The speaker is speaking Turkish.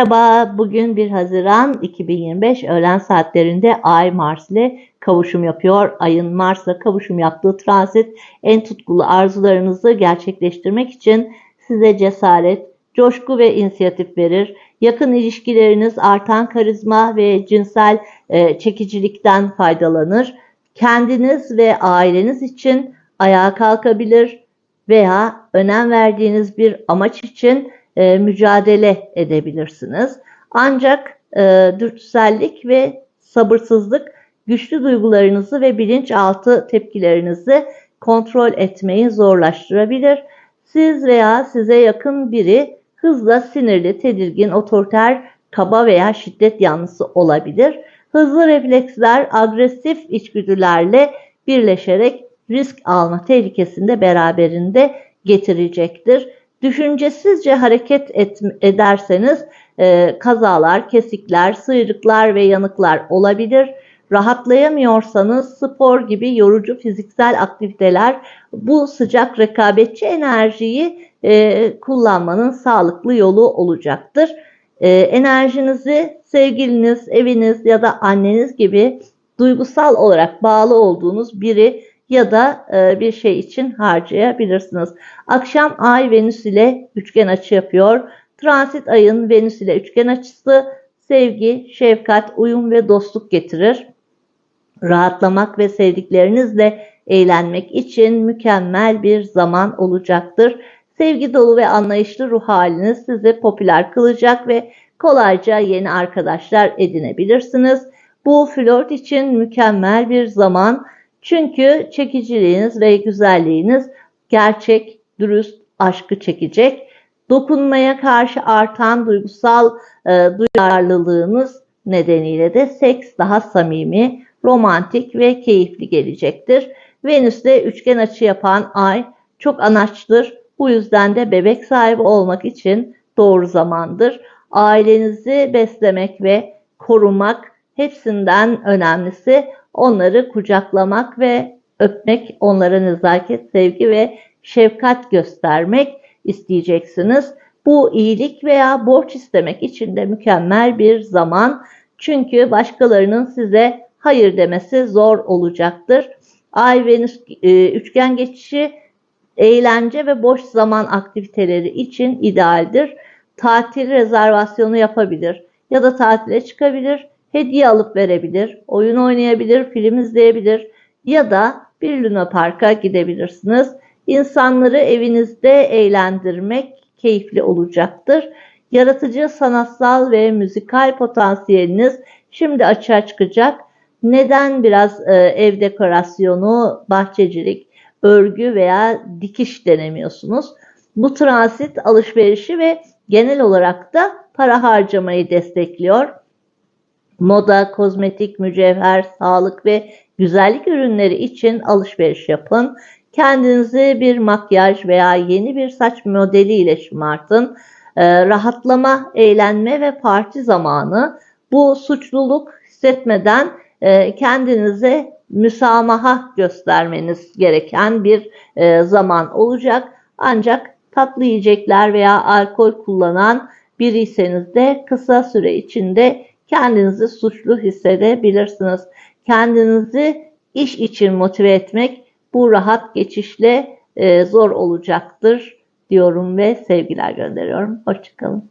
Merhaba, bugün 1 Haziran 2025 öğlen saatlerinde Ay Mars ile kavuşum yapıyor. Ayın Mars'la kavuşum yaptığı transit en tutkulu arzularınızı gerçekleştirmek için size cesaret, coşku ve inisiyatif verir. Yakın ilişkileriniz artan karizma ve cinsel e, çekicilikten faydalanır. Kendiniz ve aileniz için ayağa kalkabilir veya önem verdiğiniz bir amaç için e, mücadele edebilirsiniz. Ancak e, dürtüsellik ve sabırsızlık güçlü duygularınızı ve bilinçaltı tepkilerinizi kontrol etmeyi zorlaştırabilir. Siz veya size yakın biri hızla sinirli, tedirgin, otoriter, kaba veya şiddet yanlısı olabilir. Hızlı refleksler agresif içgüdülerle birleşerek risk alma tehlikesini de beraberinde getirecektir. Düşüncesizce hareket et, ederseniz e, kazalar, kesikler, sıyrıklar ve yanıklar olabilir. Rahatlayamıyorsanız spor gibi yorucu fiziksel aktiviteler bu sıcak rekabetçi enerjiyi e, kullanmanın sağlıklı yolu olacaktır. E, enerjinizi sevgiliniz, eviniz ya da anneniz gibi duygusal olarak bağlı olduğunuz biri ya da e, bir şey için harcayabilirsiniz. Akşam Ay Venüs ile üçgen açı yapıyor. Transit ayın Venüs ile üçgen açısı sevgi, şefkat, uyum ve dostluk getirir. Rahatlamak ve sevdiklerinizle eğlenmek için mükemmel bir zaman olacaktır. Sevgi dolu ve anlayışlı ruh haliniz sizi popüler kılacak ve kolayca yeni arkadaşlar edinebilirsiniz. Bu flört için mükemmel bir zaman. Çünkü çekiciliğiniz ve güzelliğiniz gerçek, dürüst aşkı çekecek. Dokunmaya karşı artan duygusal e, duyarlılığınız nedeniyle de seks daha samimi, romantik ve keyifli gelecektir. Venüs'te üçgen açı yapan ay çok anaçtır. Bu yüzden de bebek sahibi olmak için doğru zamandır. Ailenizi beslemek ve korumak hepsinden önemlisi onları kucaklamak ve öpmek, onlara nezaket, sevgi ve şefkat göstermek isteyeceksiniz. Bu iyilik veya borç istemek için de mükemmel bir zaman. Çünkü başkalarının size hayır demesi zor olacaktır. Ay Venüs e, üçgen geçişi eğlence ve boş zaman aktiviteleri için idealdir. Tatil rezervasyonu yapabilir ya da tatile çıkabilir hediye alıp verebilir, oyun oynayabilir, film izleyebilir ya da bir Luna Park'a gidebilirsiniz. İnsanları evinizde eğlendirmek keyifli olacaktır. Yaratıcı, sanatsal ve müzikal potansiyeliniz şimdi açığa çıkacak. Neden biraz e, ev dekorasyonu, bahçecilik, örgü veya dikiş denemiyorsunuz? Bu transit alışverişi ve genel olarak da para harcamayı destekliyor moda, kozmetik, mücevher, sağlık ve güzellik ürünleri için alışveriş yapın. Kendinizi bir makyaj veya yeni bir saç modeliyle şımartın. Ee, rahatlama, eğlenme ve parti zamanı bu suçluluk hissetmeden e, kendinize müsamaha göstermeniz gereken bir e, zaman olacak. Ancak tatlı yiyecekler veya alkol kullanan biriyseniz de kısa süre içinde kendinizi suçlu hissedebilirsiniz. Kendinizi iş için motive etmek bu rahat geçişle e, zor olacaktır diyorum ve sevgiler gönderiyorum. Hoşçakalın.